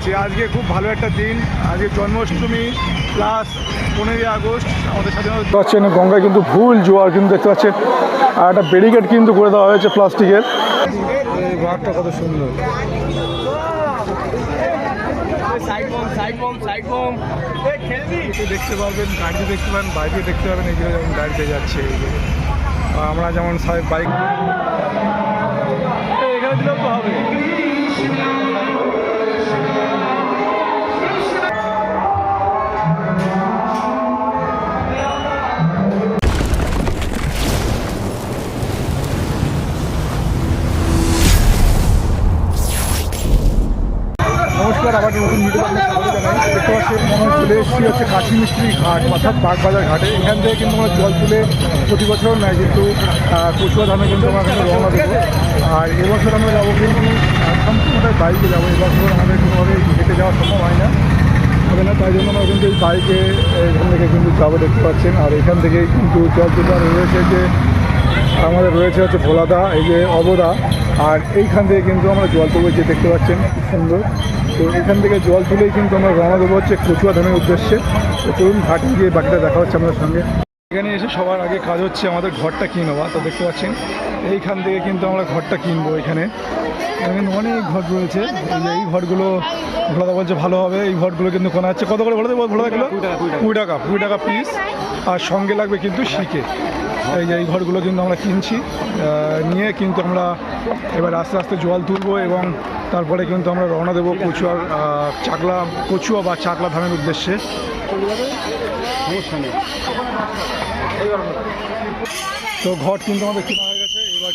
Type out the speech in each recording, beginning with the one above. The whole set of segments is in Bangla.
আছে। আজকে খুব ভালো একটা দিন। আজকে জন্মাষ্টমী প্লাস পনেরোই আগস্ট আমাদের স্বাধীনতা পাচ্ছেন গঙ্গায় কিন্তু ভুল জোয়ার কিন্তু দেখতে পাচ্ছেন। আর একটা ব্যারিকেড কিন্তু করে দেওয়া হয়েছে প্লাস্টিকের। ঘরটা কত সুন্দর। দেখতে পারবেন গাড়িতে দেখতে পাবেন বাইকে দেখতে পাবেন এইগুলো যেমন গাড়িতে যাচ্ছে আমরা যেমন সবাই বাইক এখানে দিলেও তো হবে। নমস্কার আবার নতুন ভিডিও দেখতে আমরা চলে এসেছি হচ্ছে কাশি মিস্ত্রি ঘাট, অর্থাৎ বাগবাজার ঘাটে। এখান থেকে কিন্তু আমরা জল তুলে প্রতি বছর নেয় কিন্তু কচুয়া ধামে কিন্তু আমরা রওনা দেবো। আর এবছর আমরা যাব কিন্তু সম্পূর্ণটাই বাইকে যাব। এবছর আমাদের কোনোভাবে হেঁটে যাওয়া সম্ভব হয় না। হবে না, তাই জন্য আমরা কিন্তু এই বাইকে, এখান থেকে কিন্তু যাব দেখতে পাচ্ছেন। আর এখান থেকেই কিন্তু জল তুলে রয়েছে যে আমাদের রয়েছে হচ্ছে ভোলাদা, এই যে অবদা, আর এইখান থেকে কিন্তু আমরা জল তুলে যে দেখতে পাচ্ছেন, খুব সুন্দর। তো এখান থেকে জল তুলেই কিন্তু আমরা রওনা দেবো হচ্ছে কচুয়া ধামের উদ্দেশ্যে। তো চলুন ঘাটে গিয়ে বাকিটা দেখা হচ্ছে আমাদের সঙ্গে। এখানে এসে সবার আগে কাজ হচ্ছে আমাদের ঘরটা কিনবা তো দেখতে পাচ্ছেন, এইখান থেকে কিন্তু আমরা ঘরটা কিনবো এখানে। এখানে অনেক ঘর রয়েছে। এই ঘরগুলো ভোলাদা বলছে ভালো হবে। এই ঘরগুলো কিন্তু কোনা হচ্ছে কত করে বলে দেবো ভোলাদা কিলো? কুড়ি টাকা কুড়ি টাকা। পিস আর সঙ্গে লাগবে কিন্তু শিখে। এই যে এই ঘরগুলো কিন্তু আমরা কিনছি। নিয়ে কিন্তু আমরা এবার আস্তে আস্তে জল তুলবো এবং তারপরে কিন্তু আমরা রওনা দেবো কচুয়ার চাকলা কচুয়া বা চাকলা ধামের উদ্দেশ্যে। তো ঘর কিন্তু আমাদের কেনা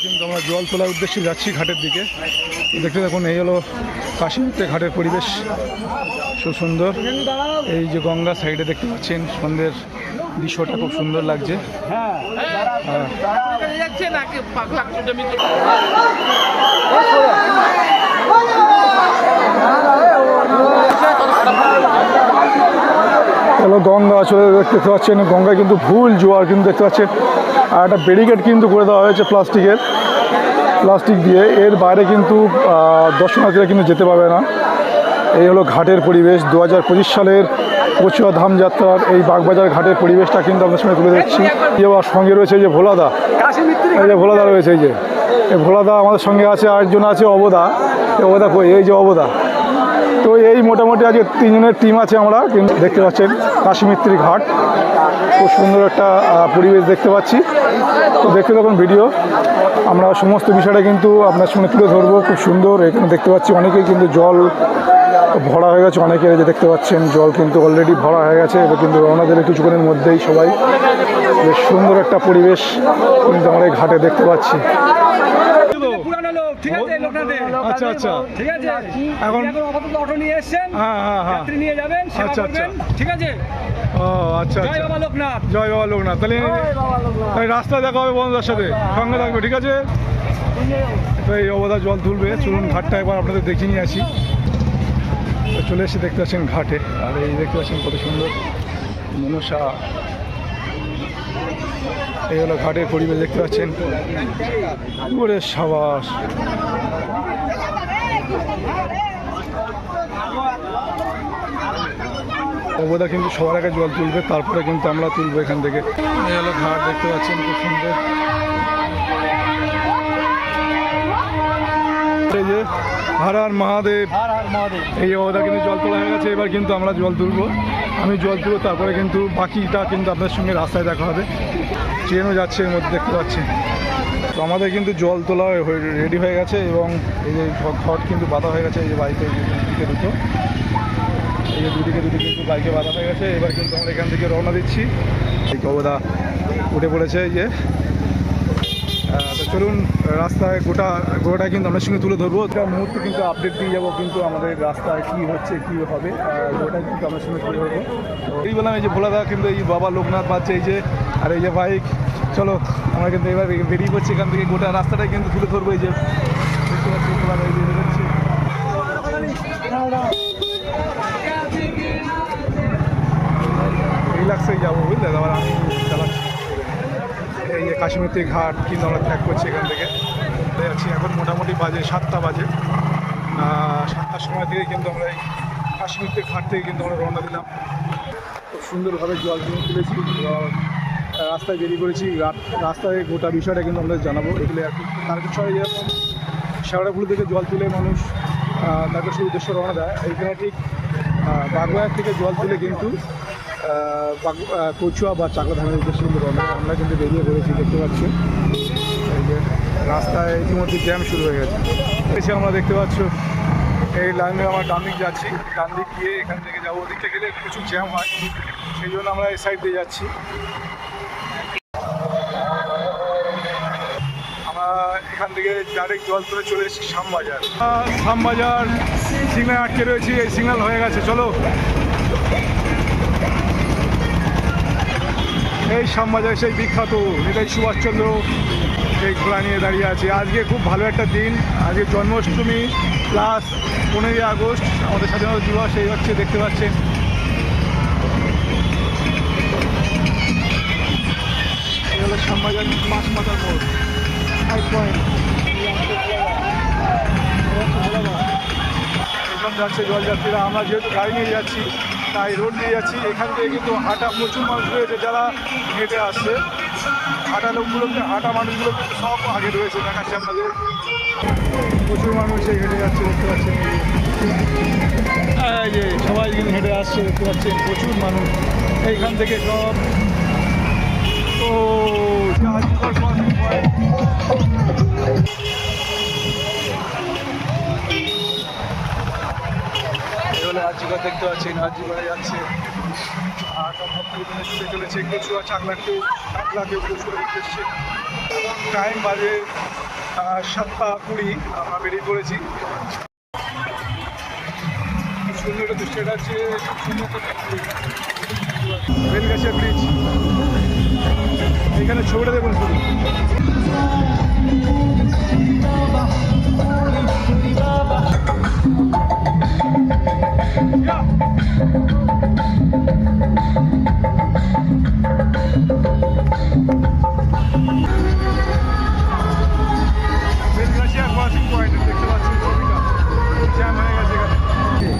কিন্তু আমরা জল তোলার উদ্দেশ্যে যাচ্ছি ঘাটের দিকে। দেখতে দেখুন এই হলো কাশিমুক্তে ঘাটের পরিবেশ। খুব সুন্দর। এই যে গঙ্গা সাইডে দেখতে পাচ্ছেন, সন্ধ্যের দৃশ্যটা খুব সুন্দর লাগছে। হ্যাঁ যাচ্ছে নাকি পাগলা কুটমি হলো গঙ্গা, চলে দেখতে পাচ্ছেন, গঙ্গায় কিন্তু ভুল জোয়ার কিন্তু দেখতে পাচ্ছেন। আর একটা ব্যারিকেড কিন্তু করে দেওয়া হয়েছে প্লাস্টিকের, প্লাস্টিক দিয়ে। এর বাইরে কিন্তু দর্শনার্থীরা কিন্তু যেতে পারবে না। এই হলো ঘাটের পরিবেশ। দু হাজার পঁচিশ সালের কচুয়া ধাম যাত্রার এই বাগবাজার ঘাটের পরিবেশটা কিন্তু আপনার সঙ্গে তুলে দিচ্ছি এবার সঙ্গে রয়েছে যে ভোলাদা। এই যে ভোলাদা রয়েছে, এই যে। এই ভোলাদা আমাদের সঙ্গে আছে, আরেকজন আছে অবদা। অবদা এই যে অবদা। মোটামুটি আজকে তিনজনের টিম আছে আমরা, কিন্তু দেখতে পাচ্ছেন কাশ্মীত্রী ঘাট। খুব সুন্দর একটা পরিবেশ দেখতে পাচ্ছি। তো দেখতে থাকুন ভিডিও আমরা সমস্ত বিষয়টা কিন্তু আপনার সঙ্গে তুলে ধরবো। খুব সুন্দর, এখানে দেখতে পাচ্ছি অনেকেই কিন্তু জল ভরা হয়ে গেছে। অনেকের যে দেখতে পাচ্ছেন, জল কিন্তু অলরেডি ভরা হয়ে গেছে। এবার কিন্তু রওনা দেবে কিছুক্ষণের মধ্যেই সবাই। বেশ সুন্দর একটা পরিবেশ কিন্তু আমরা এই ঘাটে দেখতে পাচ্ছি। ঠিক আছে লোকনাথে আচ্ছা আচ্ছা। ঠিক আছে। এখন- এখন আপাতত অটো নিয়ে এসেছেন হ্যাঁ হ্যাঁ হ্যাঁ। যাত্রী নিয়ে যাবেন সেবা আচ্ছা, ঠিক আছে? ও আচ্ছা জয় আচ্ছা। বাবা লোকনাথ। জয় বাবা লোকনাথ। তাহলে তাই রাস্তায় দেখা হবে বন্ধুদের সাথে। সঙ্গে থাকবে ঠিক আছে? তো এই অবদা জল তুলবে। চলুন ঘাটটা একবার আপনাদের দেখিয়ে নিয়ে আসি। চলে এসে দেখতে পাচ্ছেন ঘাটে। আর এই দেখতে পাচ্ছেন কত সুন্দর। মনসা এই হলো ঘাটের পরিবেশ দেখতে পাচ্ছেন। ওরে সাবাস। অবদা কিন্তু সবার আগে জল তুলবে তারপরে কিন্তু আমরা তুলবো এখান থেকে। এই হলো ঘাট দেখতে পাচ্ছেন খুব সুন্দর। এই যে হর হর মহাদেব। এই অবদা কিন্তু জল তোলা হয়ে গেছে এবার কিন্তু আমরা জল তুলবো। আমি জল তুলবো তারপরে কিন্তু বাকিটা কিন্তু আপনার সঙ্গে রাস্তায় দেখা হবে। ট্রেনও যাচ্ছে, এর মধ্যে দেখতে পাচ্ছি। তো আমাদের কিন্তু জল তোলা রেডি হয়ে গেছে এবং এই যে ঘট কিন্তু বাঁধা হয়ে গেছে, এই যে বাইকে দুদিকে দুটো এই যে দুদিকে দুদিকে কিন্তু বাইকে বাঁধা হয়ে গেছে। এবার কিন্তু আমরা এখান থেকে রওনা দিচ্ছি। এই কবদা উঠে পড়েছে, এই যে। তো চলুন রাস্তায় গোটা গোটা কিন্তু আপনার সঙ্গে তুলে ধরবো। একটা মুহূর্তে কিন্তু আপডেট দিয়ে যাব কিন্তু আমাদের রাস্তায় কী হচ্ছে, কী হবে গোটা কিন্তু আপনার সঙ্গে তুলে ধরবো। এই বললাম, এই যে ভোলাদা কিন্তু এই বাবা লোকনাথ পাচ্ছে, এই যে, আর এই যে বাইক। চলো, আমরা কিন্তু এবার বেরিয়ে পড়ছি এখান থেকে। গোটা রাস্তাটাই কিন্তু তুলে ধরবো, এই যে। রিল্যাক্সেই যাব, বুঝলে? আবার আমি চালাচ্ছি। কাশ্মীরতে ঘাট কিন্তু আমরা ত্যাগ করছি এখান থেকে। যাচ্ছি এখন মোটামুটি বাজে সাতটা বাজে। সাতটার সময় থেকে কিন্তু আমরা এই কাশ্মীরতে ঘাট থেকে কিন্তু আমরা রওনা দিলাম। খুব সুন্দরভাবে জল কিনে তুলেছি। রাস্তায় বেরিয়ে করেছি রাস্তায় গোটা বিষয়টা কিন্তু আমরা জানাব। এগুলো আর কি। তারকেশ্বরে যেরকম শেওড়াগুলো থেকে জল তুলে মানুষ তারকেশ্বর উদ্দেশ্যে রওনা দেয়। এইখানে ঠিক বাগবাজার থেকে জল তুলে কিন্তু কচুয়া বা চাকলা ধানের উদ্দেশ্যে কিন্তু রওনা আমরা কিন্তু বেরিয়ে পড়েছি দেখতে পাচ্ছি। রাস্তায় ইতিমধ্যে জ্যাম শুরু হয়ে গেছে। এসে আমরা দেখতে পাচ্ছ, এই লাইনে আমার ডান দিক যাচ্ছি। ডান দিক গিয়ে এখান থেকে যাব। ওদিকটা গেলে প্রচুর জ্যাম হয়। সেই জন্য আমরা এই সাইড দিয়ে যাচ্ছি। আমরা এখান থেকে ডাইরেক্ট জল তুলে চলে এসেছি শ্যামবাজার। শ্যামবাজার সিগন্যাল আটকে রয়েছি। এই সিগন্যাল হয়ে গেছে। চলো এই শ্যামবাজার সেই বিখ্যাত নেতাজি সুভাষচন্দ্র এই ঘোড়া নিয়ে দাঁড়িয়ে আছে। আজকে খুব ভালো একটা দিন। আজকে জন্মাষ্টমী প্লাস পনেরোই আগস্ট, আমাদের স্বাধীনতা দিবস, এই হচ্ছে দেখতে পাচ্ছেন। হলো শ্যামবাজার মাছ জলযাত্রীরা আমরা যেহেতু গাড়ি নিয়ে যাচ্ছি তাই রোড নিয়ে যাচ্ছি। এখান থেকে কিন্তু হাঁটা প্রচুর মানুষ রয়েছে, যারা হেঁটে আসছে। হাঁটা লোকগুলোকে, হাঁটা মানুষগুলো কিন্তু সব আগে রয়েছে, দেখাচ্ছি আপনাদের। প্রচুর মানুষ হেঁটে যাচ্ছে, দেখতে পাচ্ছেন এই যে। সবাই কিন্তু হেঁটে আসছে, দেখতে পাচ্ছেন প্রচুর মানুষ। এইখান থেকে সব। ও জাহাজঘর আজিগা দেখতে পাচ্ছেন আজিগা যাচ্ছে। আর চলেছে, কচুয়া, চাকলাকে চাকলাকে প্রচুর এসছে। এবং টাইম বাজে সাতটা কুড়ি, আমরা বেরিয়ে পড়েছি। সুন্দর এখানে ছবিটা দেখুন শুধু।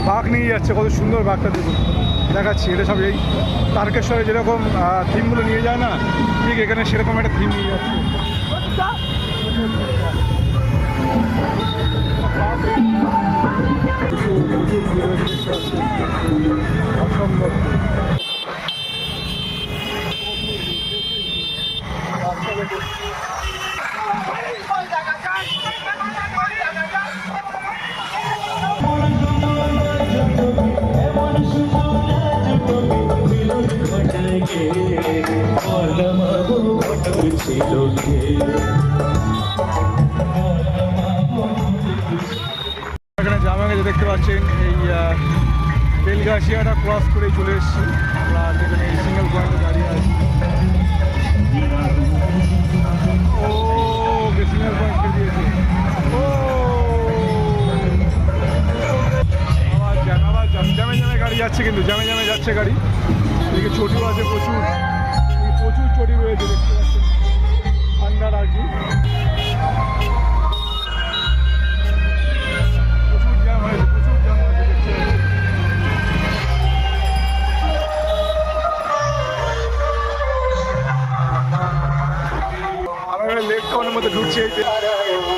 বাঘ নিয়ে যাচ্ছে, কত সুন্দর বাঘটা দেখুন। দেখাচ্ছি, এটা সব এই তারকেশ্বরে যেরকম থিমগুলো নিয়ে যায় না, ঠিক এখানে সেরকম একটা থিম নিয়ে যাচ্ছে। অসম্ভব রাস্তা দেখুন এখানে দেখতে পাচ্ছেন এই বেলগাছিয়াটা ক্রস করে চলে এসেছি। আমরা যেখানে এই সিঙ্গেল পয়েন্টে দাঁড়িয়ে আছি। ও সিঙ্গেল পয়েন্ট দিয়েছে। ও, আবার জ্যাম আবার জ্যাম, জ্যামে জ্যামে গাড়ি যাচ্ছে কিন্তু, জ্যামে জ্যামে যাচ্ছে গাড়ি। এদিকে চটিও আছে প্রচুর। প্রচুর চটি রয়েছে, দেখতে পাচ্ছেন। ঠান্ডার আর কি। টাউনের মধ্যে ঢুকছি এই যে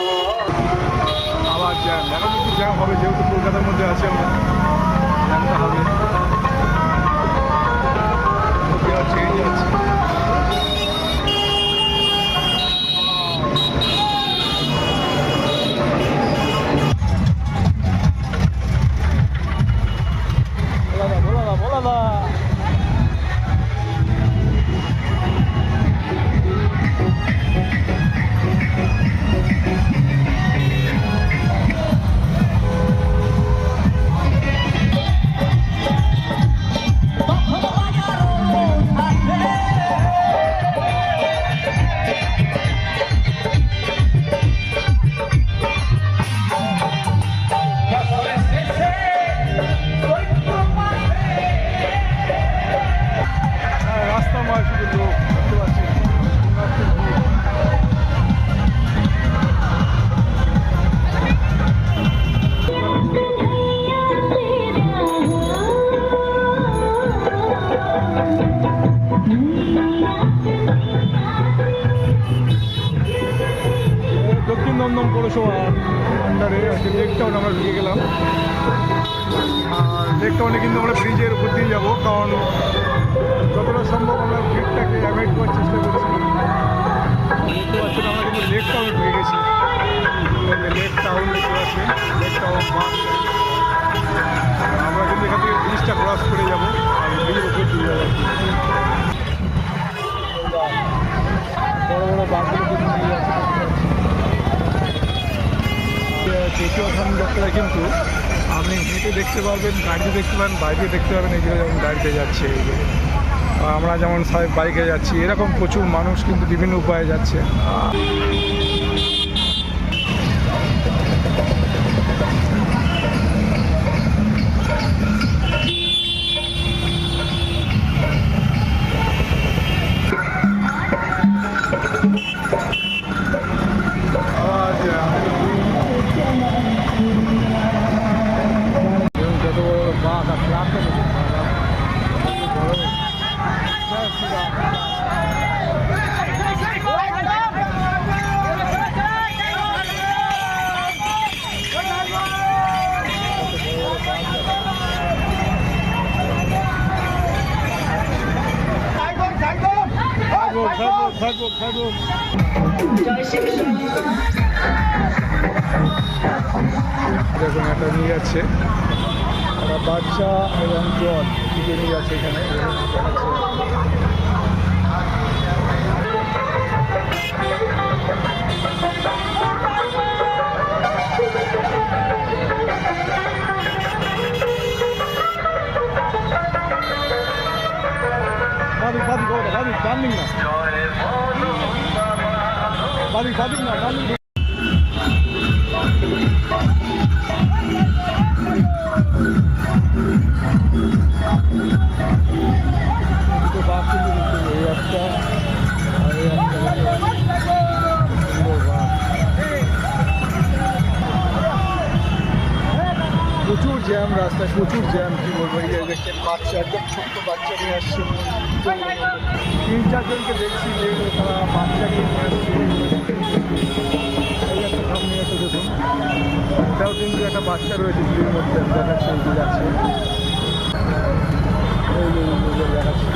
আবার জ্যাম এখন কিন্তু জ্যাম হবে যেহেতু কলকাতার মধ্যে আছে আমরা জ্যামটা হবে লোকেরা কিন্তু আপনি হেঁটে দেখতে পারবেন, গাড়িতে দেখতে পাবেন বাইকে দেখতে পাবেন এই যেমন গাড়িতে যাচ্ছে আমরা যেমন বাইকে যাচ্ছি, এরকম প্রচুর মানুষ কিন্তু বিভিন্ন উপায়ে যাচ্ছে। থাকব, থাকব। দেখুন একটা নিয়ে যাচ্ছে বাচ্চা এবং জল নিয়ে যাচ্ছে এখানে দেখতে পাবো। এই একটা আর এই একটা সুন্দর বাস। প্রচুর জ্যাম রাস্তায় প্রচুর জ্যাম কি বলব এই যে দেখছেন বাচ্চা একদম ছোট্ট বাচ্চা নিয়ে আসছে তিন চারজনকে দেখছি, যে তারা বাচ্চাকে নিয়ে আসছে। এই একটা সামনে আছে এটাও কিন্তু একটা বাচ্চা রয়েছে, ভিড়ের মধ্যে দেখাচ্ছে, এই যে যাচ্ছে। এই দেখাচ্ছে।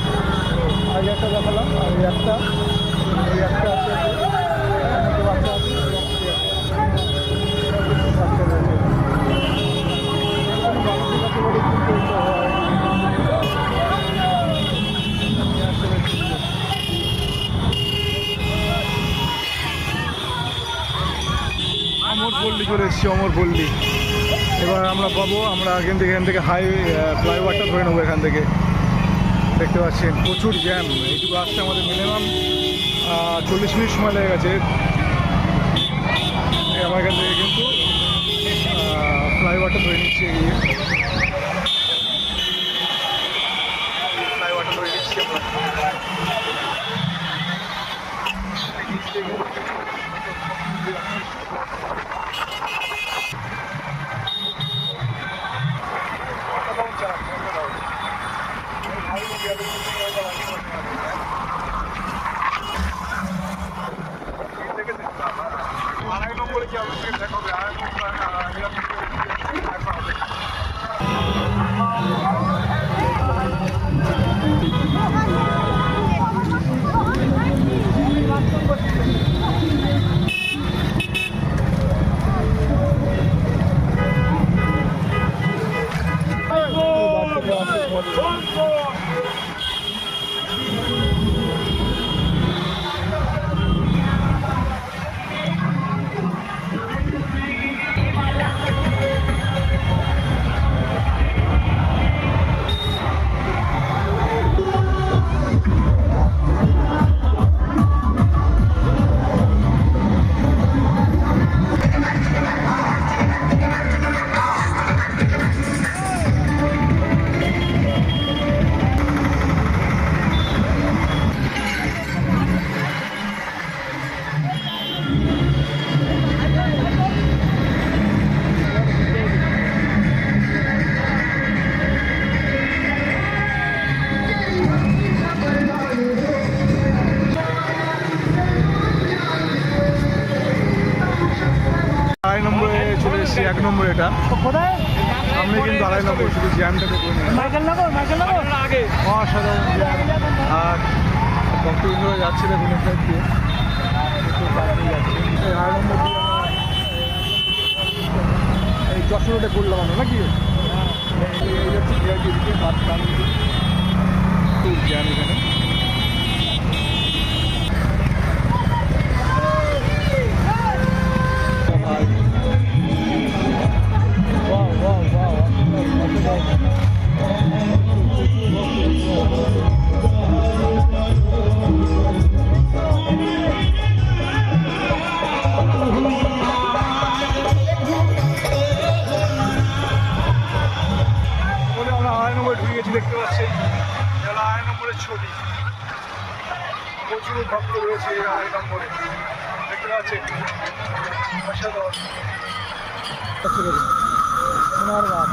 আগে একটা দেখালাম, আর একটা একটা আছে এখানে একটা বাচ্চা আছে এবং এই একটা বাচ্চা রয়েছে কোনো বাচ্চা কাছে বলে কিন্তু এটা হয় নিয়ে আসতে পারছি না। অমর পল্লী চলে এসেছি অমর পল্লী এবার আমরা পাবো, আমরা এখান থেকে এখান থেকে হাই ফ্লাইওভারটা ধরে নেব এখান থেকে। দেখতে পাচ্ছেন, প্রচুর জ্যাম এইটুকু আসতে আমাদের মিনিমাম চল্লিশ মিনিট সময় লেগে গেছে। আমার এখান থেকে কিন্তু ফ্লাইওভারটা ধরে নিচ্ছি এগিয়ে। আড়াই রোডে করলাম আমরা নাকি? এই এই হচ্ছে স্ট্যান্ড খুব জ্যাম এখানে। অসাধারণ আচ্ছা দেখুন সোনার বাগ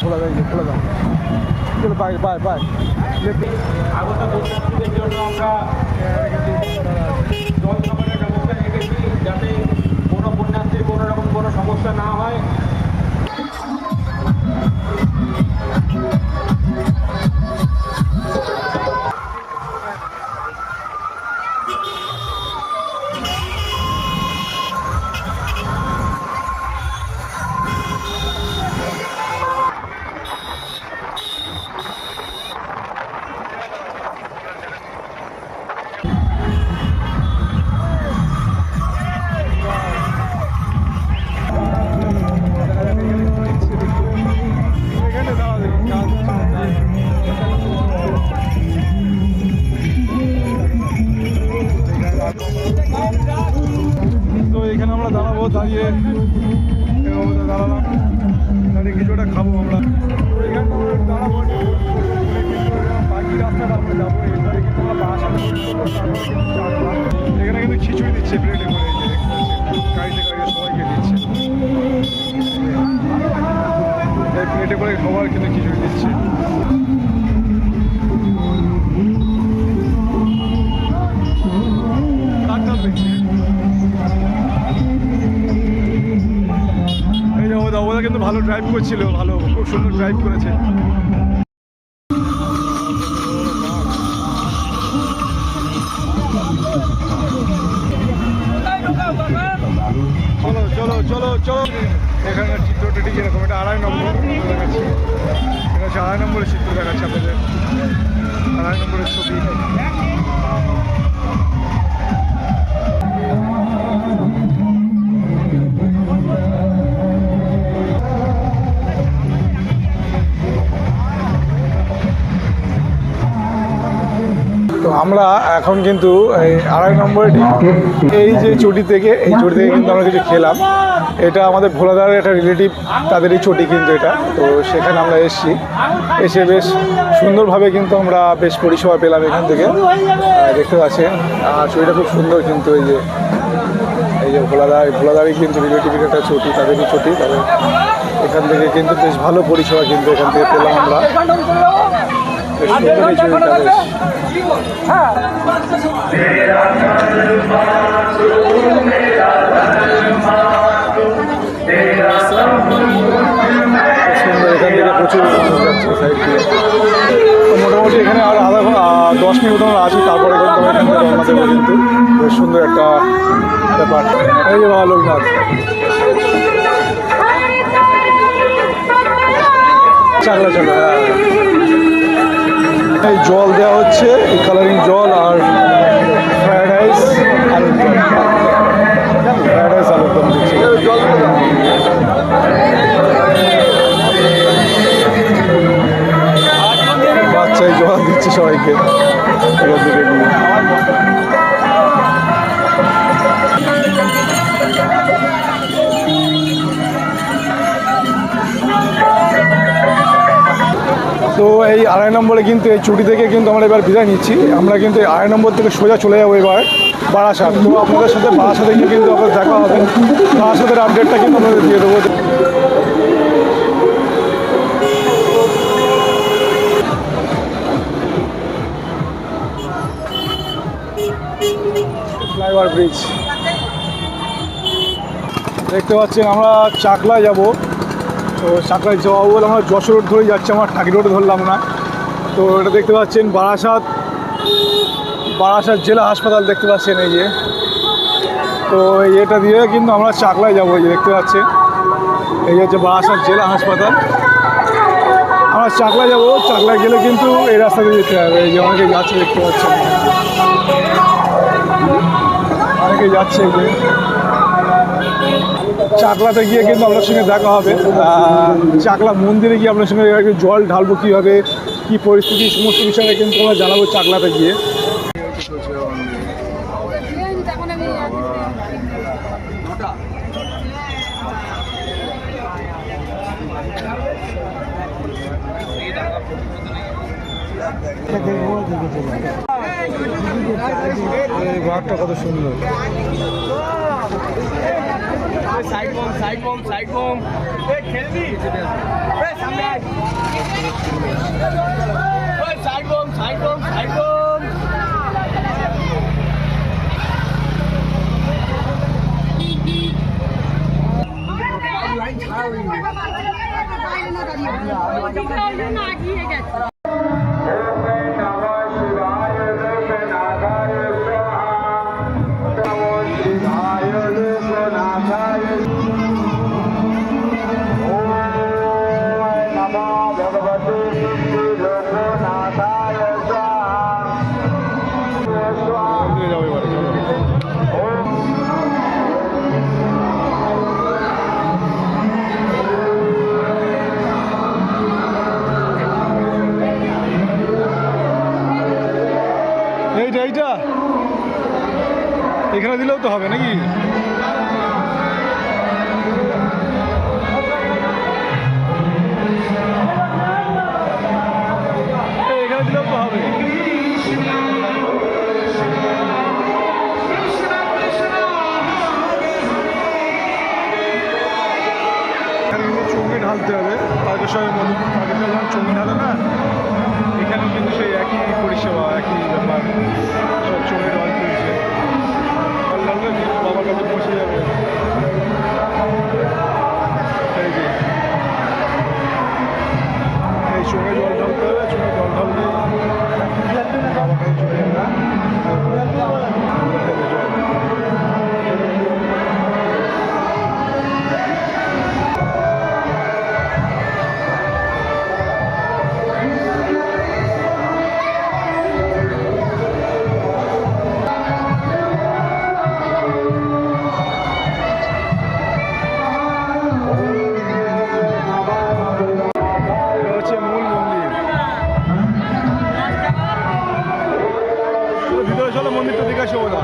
খোলা যায় খোলা যায়। চলো, বাই বাই বাই। আগত পরিস্থিতির জন্য আমরা জল ব্যবস্থা রেখেছি যাতে কোনো পুণ্যার্থীর কোনো রকম কোনো সমস্যা না হয় এরকম দাঁড়ালাম দাঁড়িয়ে কিছু একটা খাব আমরা। এখানে দাঁড়াবো বাকি রাস্তাটা আমরা যাব এখানে কিন্তু আমরা বাস ভালো ড্রাইভ করছিল, ভালো, খুব সুন্দর ড্রাইভ করেছে। চলো চলো চলো চলো। এখানে চিত্রটা ঠিক এরকম, এটা আড়াই নম্বর দেখাচ্ছি। এটা হচ্ছে আড়াই নম্বরের চিত্র দেখাচ্ছে আপনাদের। আড়াই নম্বরের ছবি। আমরা এখন কিন্তু আড়াই নম্বরে এই যে চটি থেকে, এই চটি থেকে কিন্তু আমরা কিছু খেলাম। এটা আমাদের ভোলাদারের একটা রিলেটিভ তাদেরই চটি কিন্তু এটা। তো সেখানে আমরা এসেছি। এসে বেশ সুন্দরভাবে কিন্তু আমরা বেশ পরিষেবা পেলাম এখান থেকে। দেখতে পাচ্ছেন আর চটিটা খুব সুন্দর কিন্তু এই যে এই যে ভোলাদার ভোলাদারই কিন্তু রিলেটিভের একটা চটি, তাদেরই চটি। তবে এখান থেকে কিন্তু বেশ ভালো পরিষেবা কিন্তু এখান থেকে পেলাম আমরা। মোটামুটি এখানে আর আধা দশ মিনিট আমরা আছি, তারপরে কিন্তু বেশ সুন্দর একটা ব্যাপার। এই যে লোকনাথ। চাকলা চাকলা এই জল দেওয়া হচ্ছে এই কালারিং জল আর ফ্রায়েড রাইস আলুর আড়াই নম্বরে কিন্তু এই ছুটি থেকে কিন্তু আমরা এবার বিদায় নিচ্ছি। আমরা কিন্তু আড়াই নম্বর থেকে সোজা চলে যাব এবার বারাসাত। তো আপনাদের সাথে বারাসাতে গিয়ে কিন্তু আপনার দেখা হবে। বারাসাতের আপডেটটা কিন্তু আপনাদের দিয়ে দেবো। ফ্লাইওভার ব্রিজ দেখতে পাচ্ছেন, আমরা চাকলায় যাব। তো চাকলায় যাওয়া বলে আমরা যশোর রোড ধরেই যাচ্ছি, আমার ঠাকি রোড ধরলাম না। তো এটা দেখতে পাচ্ছেন বারাসাত বারাসাত জেলা হাসপাতাল দেখতে পাচ্ছেন এই যে। তো এটা দিয়ে কিন্তু আমরা চাকলায় যাব এই যে, দেখতে পাচ্ছেন। এই হচ্ছে বারাসাত জেলা হাসপাতাল। আমরা চাকলায় যাব, চাকলায় গেলে কিন্তু এই রাস্তা দিয়ে যেতে হবে। এই যে অনেকে যাচ্ছে দেখতে পাচ্ছেন। অনেকে যাচ্ছে এই যে। চাকলাতে গিয়ে কিন্তু আপনার সঙ্গে দেখা হবে। চাকলা মন্দিরে গিয়ে আপনার সঙ্গে জল ঢালবো কীভাবে? কী পরিস্থিতি সমস্ত বিষয়ে কিন্তু আমরা জানাব চাকলাতে গিয়ে। ঘরটা কত সুন্দর। সাইড বম সাইড বম সাইড বম খেলবি সাইড বম সাইড বম সাইড বম আগিয়ে গেছে এইটা এইটা। এখানে দিলেও তো হবে নাকি? তারকেশ্বরের মতো তারকেশ্বর যখন চৌকি ঢালে না ভিতরে চলো মন্দিরটা দিকে আসব না